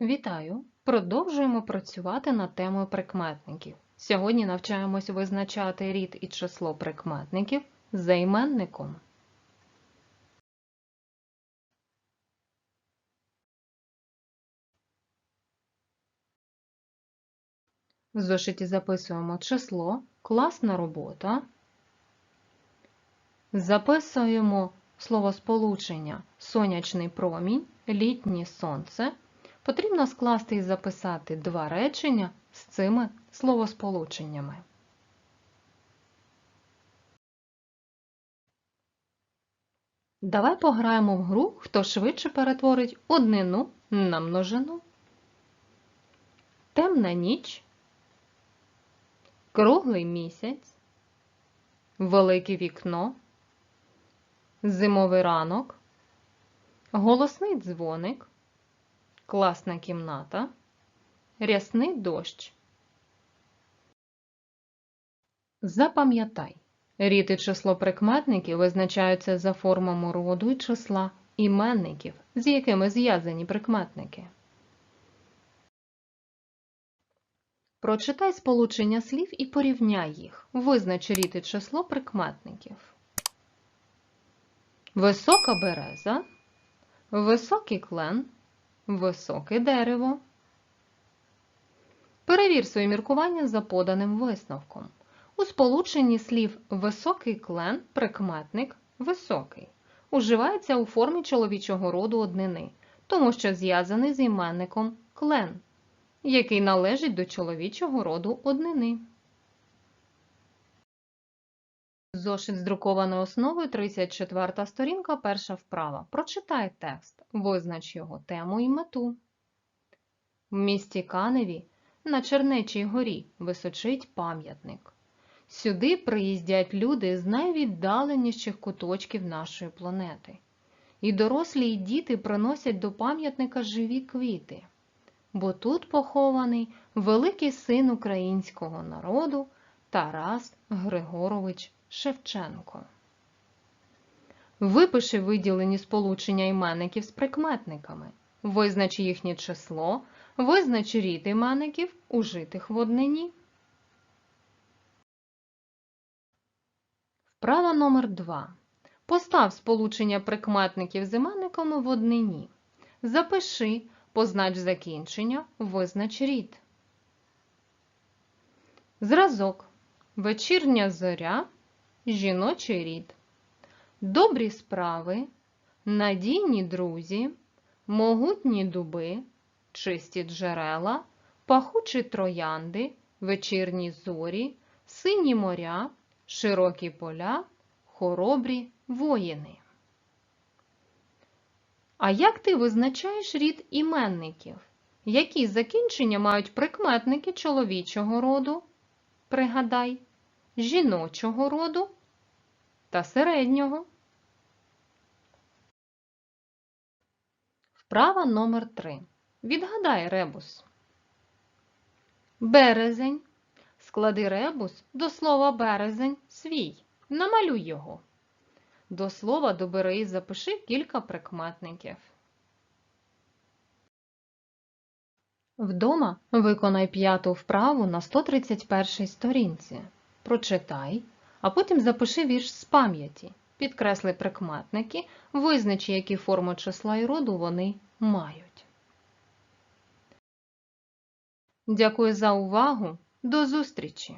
Вітаю! Продовжуємо працювати над темою прикметників. Сьогодні навчаємось визначати рід і число прикметників за іменником. В зошиті записуємо число, класна робота. Записуємо словосполучення сонячний промінь, літнє сонце. Потрібно скласти і записати два речення з цими словосполученнями. Давай пограємо в гру, хто швидше перетворить однину на множину. Темна ніч, круглий місяць, велике вікно, зимовий ранок, голосний дзвоник, класна кімната, рясний дощ. Запам'ятай, рід і число прикметників визначаються за формами роду і числа іменників, з якими зв'язані прикметники. Прочитай сполучення слів і порівняй їх. Визнач рід і число прикметників. Висока береза, високий клен, високе дерево. Перевір свої міркування за поданим висновком. У сполученні слів високий клен прикметник високий уживається у формі чоловічого роду однини, тому що зв'язаний з іменником клен, який належить до чоловічого роду однини. Зошит з друкованою основою 34 сторінка, перша вправа. Прочитай текст, визнач його тему і мету. В місті Каневі на Чернечій горі височить пам'ятник. Сюди приїздять люди з найвіддаленіших куточків нашої планети. І дорослі, і діти приносять до пам'ятника живі квіти, бо тут похований великий син українського народу Тарас Григорович Шевченко. Випиши виділені сполучення іменників з прикметниками, визнач їхнє число, визнач рід іменників, ужитих в однині. Вправа номер 2. Постав сполучення прикметників з іменниками в однині. Запиши, познач закінчення, визнач рід. Зразок. Вечірня зоря, жіночий рід. Добрі справи, надійні друзі, могутні дуби, чисті джерела, пахучі троянди, вечірні зорі, сині моря, широкі поля, хоробрі воїни. А як ти визначаєш рід іменників? Які закінчення мають прикметники чоловічого роду? Пригадай, жіночого роду та середнього. Вправа номер 3. Відгадай ребус. Березень. Склади ребус до слова березень свій. Намалюй його. До слова добери і запиши кілька прикметників. Вдома виконай п'яту вправу на 131 сторінці. Прочитай, а потім запиши вірш з пам'яті. Підкресли прикметники, визначи, які форми числа і роду вони мають. Дякую за увагу! До зустрічі!